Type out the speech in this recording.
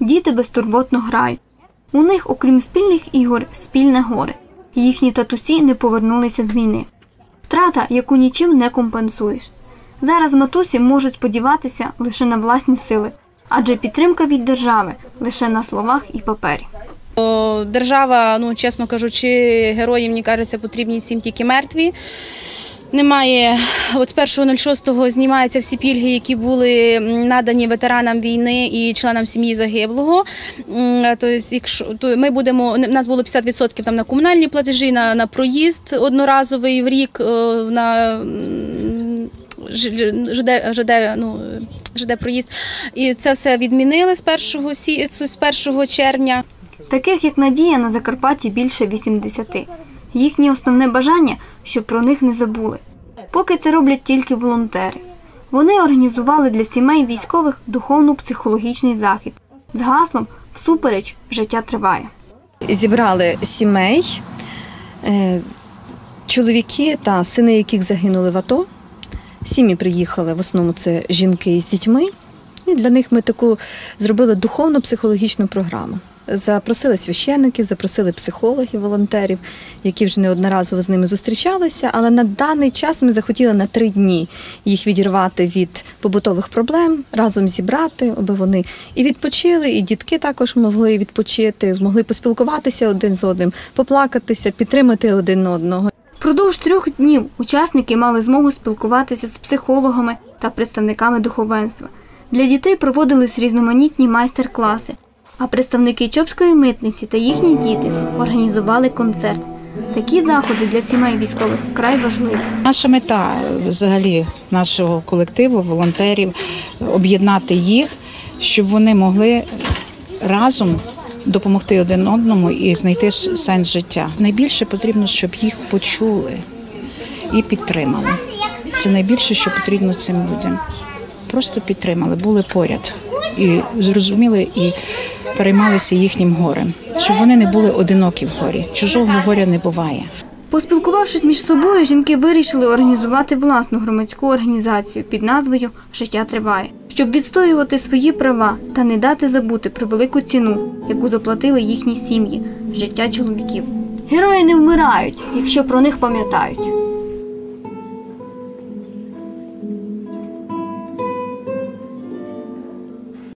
Діти безтурботно грають. У них, окрім спільних ігор, спільне горе. Їхні татусі не повернулися з війни. Втрата, яку нічим не компенсуєш. Зараз матусі можуть сподіватися лише на власні сили, адже підтримка від держави лише на словах і папері. Держава, ну чесно кажучи, герої, мені кажеться, потрібні всім тільки мертві. Немає, от з 1.06 знімаються всі пільги, які були надані ветеранам війни і членам сім'ї загиблого. Тобто, якщо то ми будемо, у нас було 50% там на комунальні платежі, на, на проїзд одноразовий в рік, е, на ЖД, ЖД, ну, ЖД проїзд. І це все відмінили з 1, сі- з 1 червня. Таких як Надія на Закарпатті більше 80. Їхнє основне бажання, щоб про них не забули. Поки це роблять тільки волонтери. Вони організували для сімей військових духовно-психологічний захід з гаслом Всупереч життя триває. зібрали сімей, е, чоловіки та сини, яких загинули в АТО. Сім'ї приїхали, в основному це жінки з дітьми. І для них ми таку зробили духовно-психологічну програму. Запросили священників, запросили психологів, волонтерів, які вже неодноразово з ними зустрічалися. Але на даний час ми захотіли на три дні їх відірвати від побутових проблем, разом зібрати, аби вони і відпочили, і дітки також могли відпочити, змогли поспілкуватися один з одним, поплакатися, підтримати один одного. Впродовж трьох днів учасники мали змогу спілкуватися з психологами та представниками духовенства. Для дітей проводились різноманітні майстер-класи, а представники Чопської митниці та їхні діти організували концерт. Такі заходи для сімей військових вкрай важливі. Наша мета взагалі нашого колективу, волонтерів, об'єднати їх, щоб вони могли разом допомогти один одному і знайти сенс життя. Найбільше потрібно, щоб їх почули і підтримали. Це найбільше, що потрібно цим людям. Просто підтримали, були поряд і зрозуміли і переймалися їхнім горем, щоб вони не були одинокі в горі. Чужого горя не буває. Поспілкувавшись між собою, жінки вирішили організувати власну громадську організацію під назвою Життя триває, щоб відстоювати свої права та не дати забути про велику ціну, яку заплатили їхні сім'ї життя чоловіків. Герої не вмирають, якщо про них пам'ятають.